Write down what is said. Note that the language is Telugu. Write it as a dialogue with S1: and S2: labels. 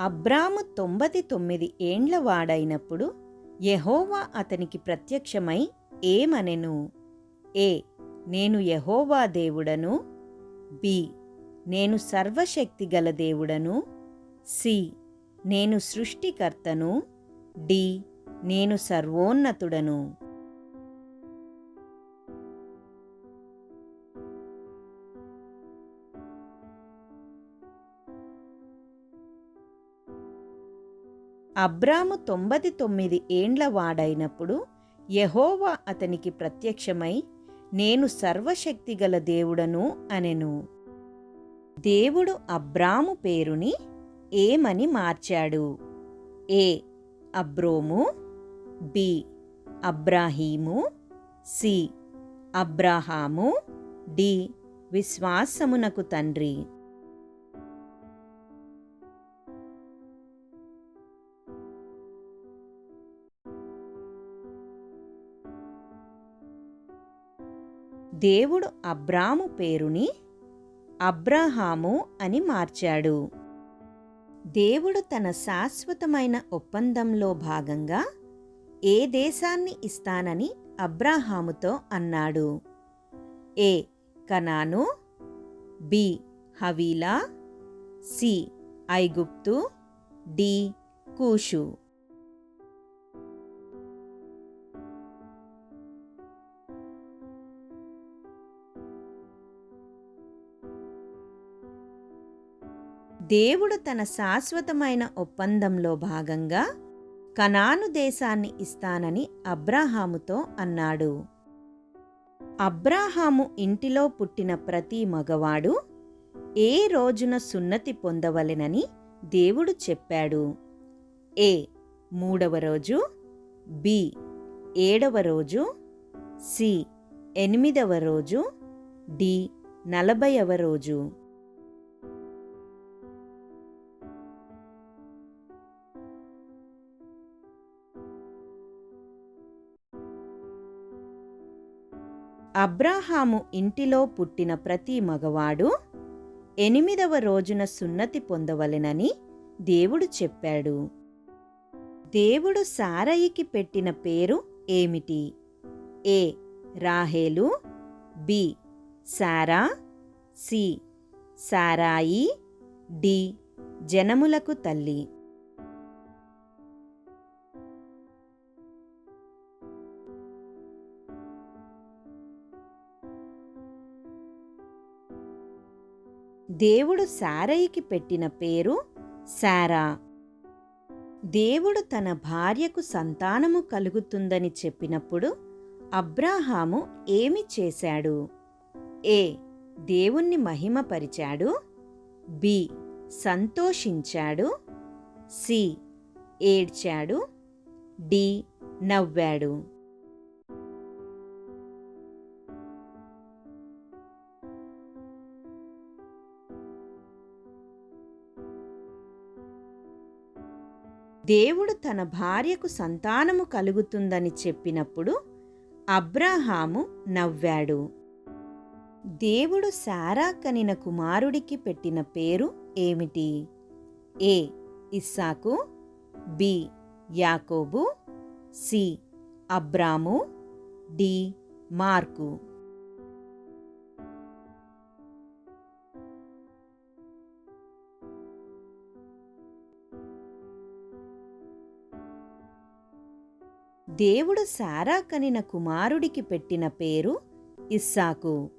S1: అబ్రాము తొంభది తొమ్మిది ఏండ్ల వాడైనప్పుడు యెహోవా అతనికి ప్రత్యక్షమై ఏమనెను? ఏ నేను యహోవా దేవుడను? బి నేను సర్వశక్తి గల దేవుడను? సి నేను సృష్టికర్తను? డి నేను సర్వోన్నతుడను. అబ్రాము తొంభది తొమ్మిది ఏండ్ల వాడైనప్పుడు యహోవా అతనికి ప్రత్యక్షమై నేను సర్వశక్తిగల దేవుడను అనెను. దేవుడు అబ్రాము పేరుని ఏమని మార్చాడు? ఏ. అబ్రోము బి. అబ్రాహీము సి. అబ్రాహాము డి. విశ్వాసమునకు తండ్రి. దేవుడు అబ్రాము పేరుని అబ్రహాము అని మార్చాడు. దేవుడు తన శాశ్వతమైన ఒప్పందంలో భాగంగా ఏ దేశాన్ని ఇస్తానని అబ్రాహాముతో అన్నాడు. ఏ కనాను బి హవీలా సి ఐగుప్తు డి కూషు. దేవుడు తన శాశ్వతమైన ఒప్పందంలో భాగంగా కనాను దేశాన్ని ఇస్తానని అబ్రాహాముతో అన్నాడు. అబ్రాహాము ఇంటిలో పుట్టిన ప్రతి మగవాడు ఏ రోజున సున్నతి పొందవలెనని దేవుడు చెప్పాడు. ఏ. మూడవ రోజు. బి. ఏడవ రోజు. సి. ఎనిమిదవ రోజు. డి. నలభైవ రోజు. అబ్రాహాము ఇంటిలో పుట్టిన ప్రతి మగవాడు ఎనిమిదవ రోజున సున్నతి పొందవలెనని దేవుడు చెప్పాడు. దేవుడు సారయికి పెట్టిన పేరు ఏమిటి? ఏ. రాహేలు బి. సారా సి. సారాయి డి. జనములకు తల్లి. దేవుడు సారయికి పెట్టిన పేరు సారా దేవుడు తన భార్యకు సంతానము కలుగుతుందని చెప్పినప్పుడు అబ్రాహాము ఏమి చేశాడు? ఏ దేవుణ్ణి మహిమపరిచాడు? బి సంతోషించాడు? సి ఏడ్చాడు? డి నవ్వాడు. దేవుడు తన భార్యకు సంతానము కలుగుతుందని చెప్పినప్పుడు అబ్రాహాము నవ్వాడు. దేవుడు సారా కనిన కుమారుడికి పెట్టిన పేరు ఏమిటి? ఏ. ఇస్సాకు బి. యాకోబు సి. అబ్రాము డి. మార్కు. దేవుడు సారా కనిన కుమారుడికి పెట్టిన పేరు ఇస్సాకు.